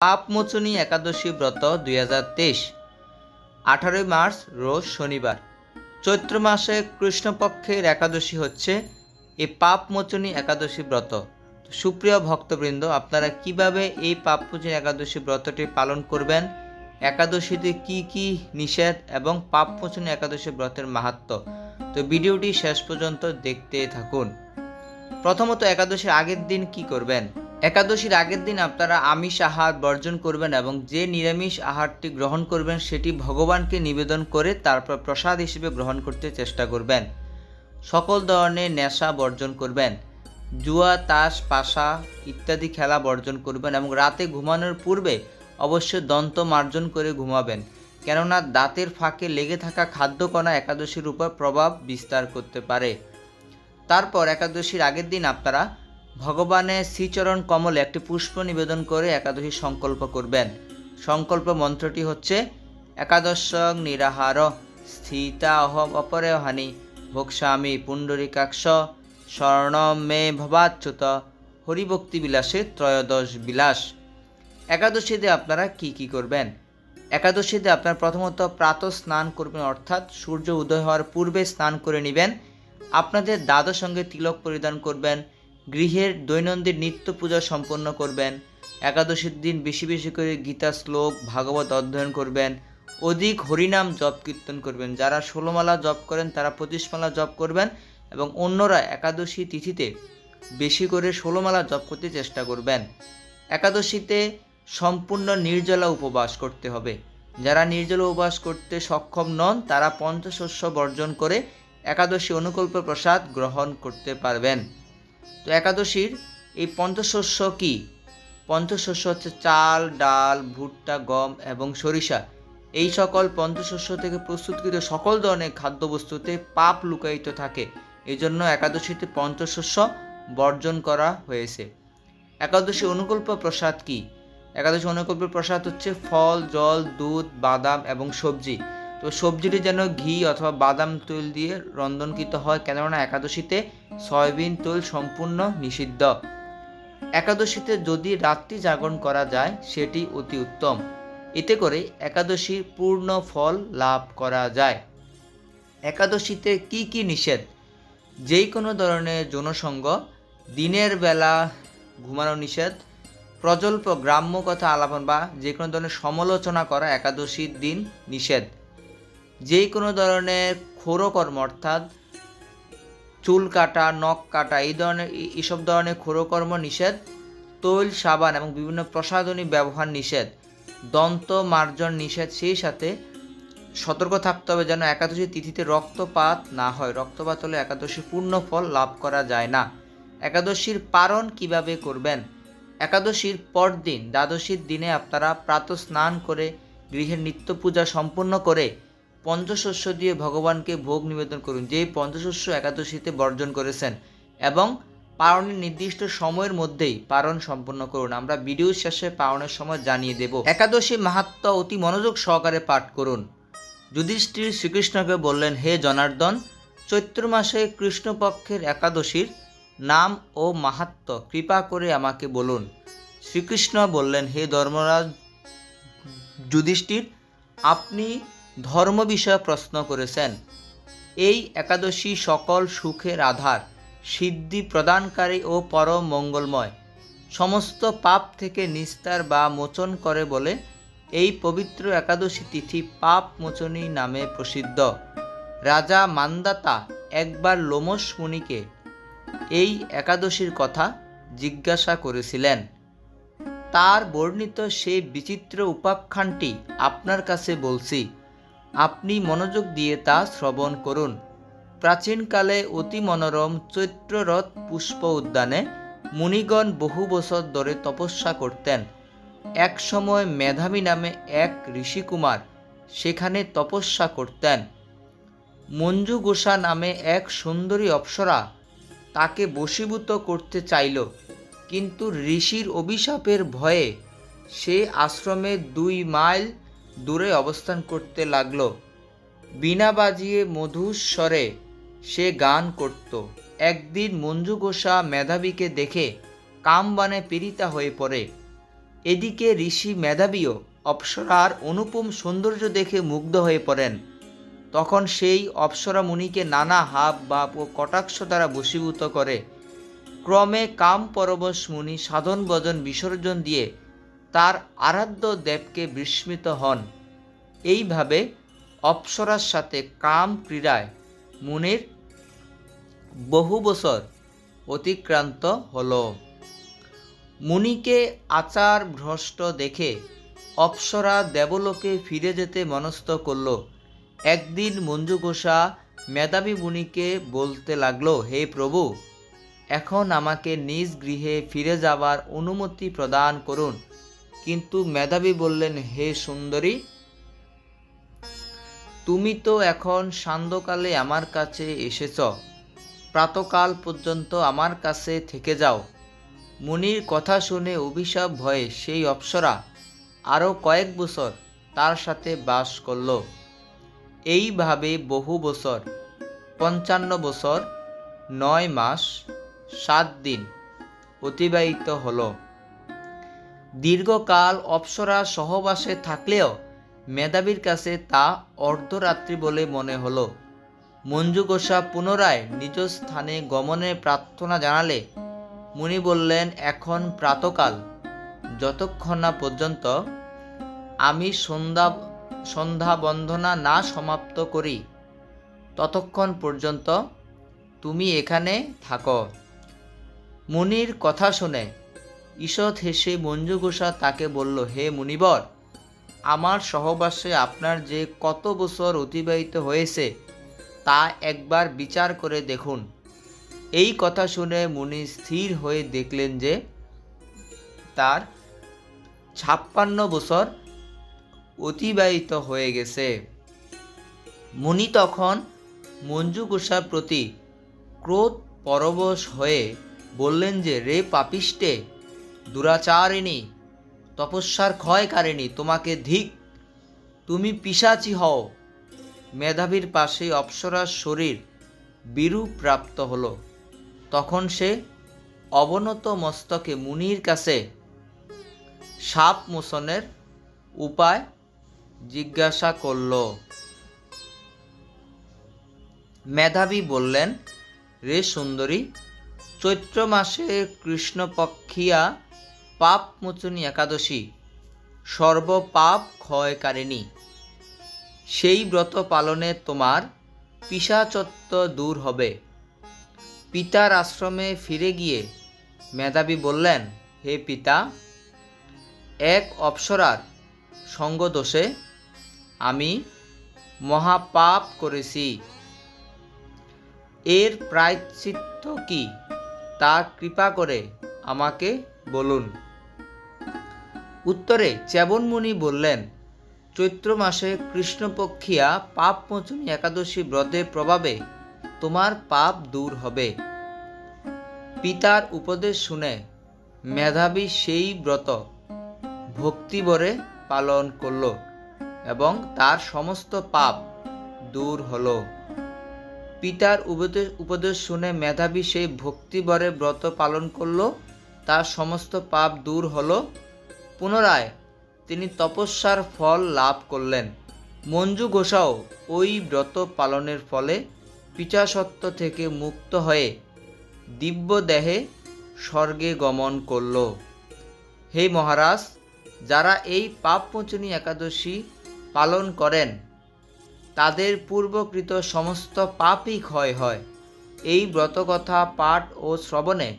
পাপমোচনী একাদশী ব্রত দুই হাজার তেইশ। আঠারোই মার্চ, রোজ শনিবার। চৈত্র মাসে কৃষ্ণপক্ষের একাদশী হচ্ছে এই পাপমোচনী একাদশী ব্রত। সুপ্রিয় ভক্তবৃন্দ, আপনারা কীভাবে এই পাপমোচনী একাদশী ব্রতটি পালন করবেন? একাদশীতে কি কি নিষেধ এবং পাপমোচনী একাদশী ব্রতের মাহাত্ম্য তো ভিডিওটি শেষ পর্যন্ত দেখতে থাকুন। প্রথমত একাদশীর আগের দিন কি করবেন? একাদশীর আগের দিন আপনারা আমিষ আহার বর্জন করবেন এবং যে নিরামিষ আহারটি গ্রহণ করবেন সেটি ভগবানকে নিবেদন করে তারপর প্রসাদ হিসেবে গ্রহণ করতে চেষ্টা করবেন। সকল ধরনের নেশা বর্জন করবেন। জুয়া, তাস, পাশা ইত্যাদি খেলা বর্জন করবেন এবং রাতে ঘুমানোর পূর্বে অবশ্যই দন্ত মার্জন করে ঘুমাবেন। কেননা দাঁতের ফাঁকে লেগে থাকা খাদ্যকণা একাদশীর উপর প্রভাব বিস্তার করতে পারে। তারপর একাদশীর আগের দিন আপনারা ভগবানের শ্রীচরণ কমলে একটি পুষ্প নিবেদন করে একাদশী সংকল্প করবেন। সংকল্প মন্ত্রটি হচ্ছে, একাদশ নিরাহার, স্থিতা অহম অপরে হানি ভোক্সামি পুণ্ডরিকাক্ষ স্বর্ণ মে ভবাচ্যুত, হরিভক্তি বিলাসে ত্রয়োদশ বিলাস। একাদশীতে আপনারা কি কি করবেন? একাদশীতে আপনারা প্রথমত প্রাত স্নান করবেন, অর্থাৎ সূর্য উদয় হওয়ার পূর্বে স্নান করে নেবেন। আপনাদের দাদার সঙ্গে তিলক পরিধান করবেন। গৃহের দৈনন্দিন নিত্য পূজা সম্পন্ন করবেন। একাদশীর দিন বেশি বেশি করে গীতা, শ্লোক, ভাগবত অধ্যয়ন করবেন। অধিক হরিনাম জপ কীর্তন করবেন। যারা ষোলোমালা জপ করেন, তারা পঁচিশমালা জপ করবেন এবং অন্যরা একাদশী তিথিতে বেশি করে ষোলোমালা জপ করতে চেষ্টা করবেন। একাদশীতে সম্পূর্ণ নির্জলা উপবাস করতে হবে। যারা নির্জলা উপবাস করতে সক্ষম নন, তারা পঞ্চশস্য বর্জন করে একাদশী অনুকল্প প্রসাদ গ্রহণ করতে পারবেন। তো একাদশীর এই পঞ্চশস্য কি? পঞ্চশস্য হচ্ছে চাল, ডাল, ভুট্টা, গম এবং সরিষা। এই সকল পঞ্চশস্য থেকে প্রস্তুতকৃত সকল ধরনের খাদ্যবস্তুতে পাপ লুকায়িত থাকে। এই জন্য একাদশীতে পঞ্চশস্য বর্জন করা হয়েছে। একাদশী অনুকল্প প্রসাদ কি? একাদশী অনুকল্প প্রসাদ হচ্ছে ফল, জল, দুধ, বাদাম এবং সবজি। তো সবজিটি যেন ঘি অথবা বাদাম তৈল দিয়ে রন্ধনকৃত হয়, কেননা একাদশীতে সয়াবিন তৈল সম্পূর্ণ নিষিদ্ধ। একাদশীতে যদি রাত্রি জাগরণ করা যায়, সেটি অতি উত্তম। এতে করে একাদশীর পূর্ণ ফল লাভ করা যায়। একাদশীতে কি কি নিষেধ? যেই কোনো ধরনের যৌনসঙ্গ দিনের বেলা ঘুমানো নিষেধ, প্রজল্প গ্রাম্য কথা আলাপন বা যে কোনো ধরনের সমালোচনা করা একাদশীর দিন নিষেধ। যে কোনো ধরনের ক্ষোরকর্ম অর্থাৎ চুল কাটা, নখ কাটা, এই ধরনের, এই- এইসব ধরনের ক্ষোরকর্ম নিষেধ, তৈল, সাবান এবং বিভিন্ন প্রসাধনী ব্যবহার নিষেধ, দন্ত মার্জন নিষেধ, সেই সাথে সতর্ক থাকতে হবে যেন একাদশী তিথিতে রক্তপাত না হয়। রক্তপাত হলে একাদশী পূর্ণ ফল লাভ করা যায় না। একাদশীর পারণ কীভাবে করবেন? একাদশীর পরদিন, দ্বাদশীর দিনে আপনারা প্রাতঃ স্নান করে গৃহের নিত্য পূজা সম্পূর্ণ করে পঞ্চশস্য দিয়ে ভগবানকে ভোগ নিবেদন করুন, যেই পঞ্চশস্য একাদশীতে বর্জন করেছেন, এবং পারণের নির্দিষ্ট সময়ের মধ্যেই পারণ সম্পন্ন করুন। আমরা ভিডিও শেষে পারণের সময় জানিয়ে দেব। একাদশী মাহাত্ম অতি মনোযোগ সহকারে পাঠ করুন। যুধিষ্ঠির শ্রীকৃষ্ণকে বললেন, হে জনার্দন, চৈত্র মাসে কৃষ্ণপক্ষের একাদশীর নাম ও মাহাত্ম কৃপা করে আমাকে বলুন। শ্রীকৃষ্ণ বললেন, হে ধর্মরাজ, যুধিষ্ঠির, আপনি ধর্ম বিষয়ে প্রশ্ন করেছেন। এই একাদশী সকল সুখের আধার, সিদ্ধি প্রদানকারী ও পরম মঙ্গলময়। সমস্ত পাপ থেকে নিস্তার বা মোচন করে বলে এই পবিত্র একাদশী তিথি পাপ মোচনী নামে প্রসিদ্ধ। রাজা মান্দাতা একবার লোমস মুনিকে এই একাদশীর কথা জিজ্ঞাসা করেছিলেন। তার বর্ণিত সেই বিচিত্র উপাখ্যানটি আপনার কাছে বলছি। আপনি মনোযোগ দিয়ে তা শ্রবণ করুন। প্রাচীনকালে অতি মনোরম চৈত্ররথ পুষ্প উদ্যানে মুনিগণ বহু বছর ধরে তপস্যা করতেন। এক সময় মেধাবী নামে এক ঋষিকুমার সেখানে তপস্যা করতেন। মঞ্জু গোসা নামে এক সুন্দরী অপ্সরা তাকে বশীভূত করতে চাইল, কিন্তু ঋষির অভিশাপের ভয়ে সে আশ্রমে দুই মাইল দূরে অবস্থান করতে লাগল। বীণা বাজিয়ে মধুস্বরে সে গান করত। একদিন মঞ্জু গোসা মেধাবীকে দেখে কামবানে পীড়িতা হয়ে পড়ে। এদিকে ঋষি মেধাবীও অপ্সরার অনুপম সৌন্দর্য দেখে মুগ্ধ হয়ে পড়েন। তখন সেই অপ্সরা মুনিকে নানা হাব, বাপ ও কটাক্ষ দ্বারা বশীভূত করে। ক্রমে কাম পরবশ মুনি সাধন ভজন বিসর্জন দিয়ে তার আরাধ্য দেবকে বিস্মিত হন। এইভাবে অপ্সরার সাথে কাম ক্রীড়ায় মুনির বহু বছর অতিক্রান্ত হল। মুনিকে আচার ভ্রষ্ট দেখে অপ্সরা দেবলোকে ফিরে যেতে মনস্থ করল। একদিন মঞ্জু ঘোষা মেধাবী মুনিকে বলতে লাগল, হে প্রভু, এখন আমাকে নিজ গৃহে ফিরে যাবার অনুমতি প্রদান করুন। কিন্তু মেধাবী বললেন, হে সুন্দরী, তুমি তো এখন সান্ধ্যকালে আমার কাছে এসেছ। প্রাতকাল পর্যন্ত আমার কাছে থেকে যাও মুনির কথা শুনে অভিশাপ ভয়ে সেই অপ্সরা আরও কয়েক বছর তার সাথে বাস করল। এইভাবে বহু বছর, পঞ্চান্ন বছর, নয় মাস, সাত দিন অতিবাহিত হলো। দীর্ঘকাল অপ্সরা সহবাসে থাকলেও মেধাবীর কাছে তা অর্ধরাত্রি বলে মনে হলো। মঞ্জু গোসা পুনরায় নিজ স্থানে গমনে প্রার্থনা জানালে মুনি বললেন, এখন প্রাতকাল। যতক্ষণ না পর্যন্ত আমি সন্ধ্যা সন্ধ্যা বন্ধনা না সমাপ্ত করি, ততক্ষণ পর্যন্ত তুমি এখানে থাকো। মুনির কথা শুনে ঈষৎ হেসে মঞ্জু ঘোষা তাকে বলল, হে মুনিবর, আমার সহবাসে আপনার যে কত বছর অতিবাহিত হয়েছে, তা একবার বিচার করে দেখুন। এই কথা শুনে মুনি স্থির হয়ে দেখলেন যে, তার ছাপ্পান্ন বছর অতিবাহিত হয়ে গেছে। মুনি তখন মঞ্জু গোসার প্রতি ক্রোধ পরবশ হয়ে বললেন যে, রে পাপিষ্টে দুরাচারিণী, তপস্যার ক্ষয়কারিণী, তোমাকে ধিক। তুমি পিসাচি হও। মেধাবীর পাশে অপ্সরার শরীর বিরূপ প্রাপ্ত হল। তখন সে অবনত মস্তকে মুনির কাছে সাপ মোচনের উপায় জিজ্ঞাসা করল। মেধাবী বললেন, রে সুন্দরী, চৈত্র মাসে কৃষ্ণপক্ষিয়া পাপমোচনী একাদশী, সর্বপাপ ক্ষয়কারিণী। সেই ব্রত পালনে তোমার পিসাচত্ব দূর হবে। পিতার আশ্রমে ফিরে গিয়ে মেধাবী বললেন, হে পিতা, এক অপ্সরার সঙ্গদোষে আমি মহাপাপ করেছি। এর প্রায়শ্চিত্ত কি, তা কৃপা করে আমাকে বলুন। উত্তরে চ্যাবনমুনি বললেন, চৈত্র মাসে কৃষ্ণপক্ষিয়া পাপমোচনী একাদশী ব্রতের প্রভাবে তোমার পাপ দূর হবে। পিতার উপদেশ শুনে মেধাবী সেই ব্রত ভক্তিবরে পালন করল এবং তার সমস্ত পাপ দূর হলো। পিতার উপদেশ উপদেশ শুনে মেধাবী সেই ভক্তিবরে ব্রত পালন করল, তার সমস্ত পাপ দূর হলো পুনরায় তিনি তপস্যার ফল লাভ করলেন। মঞ্জু ঘোষাও ওই ব্রত পালনের ফলে পিচাসত্ব থেকে মুক্ত হয়ে দিব্য দেহে স্বর্গে গমন করল। হে মহারাজ, যারা এই পাপমোচনী একাদশী পালন করেন, তাদের পূর্বকৃত সমস্ত পাপই ক্ষয় হয়। এই ব্রতকথা পাঠ ও শ্রবণে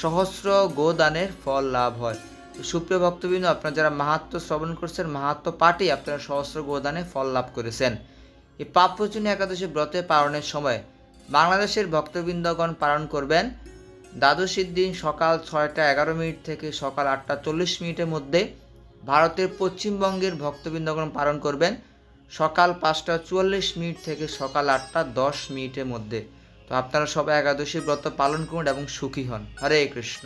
সহস্র গোদানের ফল লাভ হয়। সুপ্রিয় ভক্তবৃন্দ, আপনারা যারা মাহাত্ম শ্রবণ করছেন মাহাত্ম পাঠে আপনারা সহস্র গোদানে ফল লাভ করেছেন। এই পাপমোচনী একাদশী ব্রতে পালনের সময় বাংলাদেশের ভক্তবৃন্দগণ পালন করবেন দ্বাদশীর দিন সকাল ছয়টা এগারো মিনিট থেকে সকাল আটটা চল্লিশ মিনিটের মধ্যে ভারতের পশ্চিমবঙ্গের ভক্তবৃন্দগণ পালন করবেন সকাল পাঁচটা চুয়াল্লিশ মিনিট থেকে সকাল আটটা দশ মিনিটের মধ্যে। তো আপনারা সবাই একাদশী ব্রত পালন করুন এবং সুখী হন। হরে কৃষ্ণ।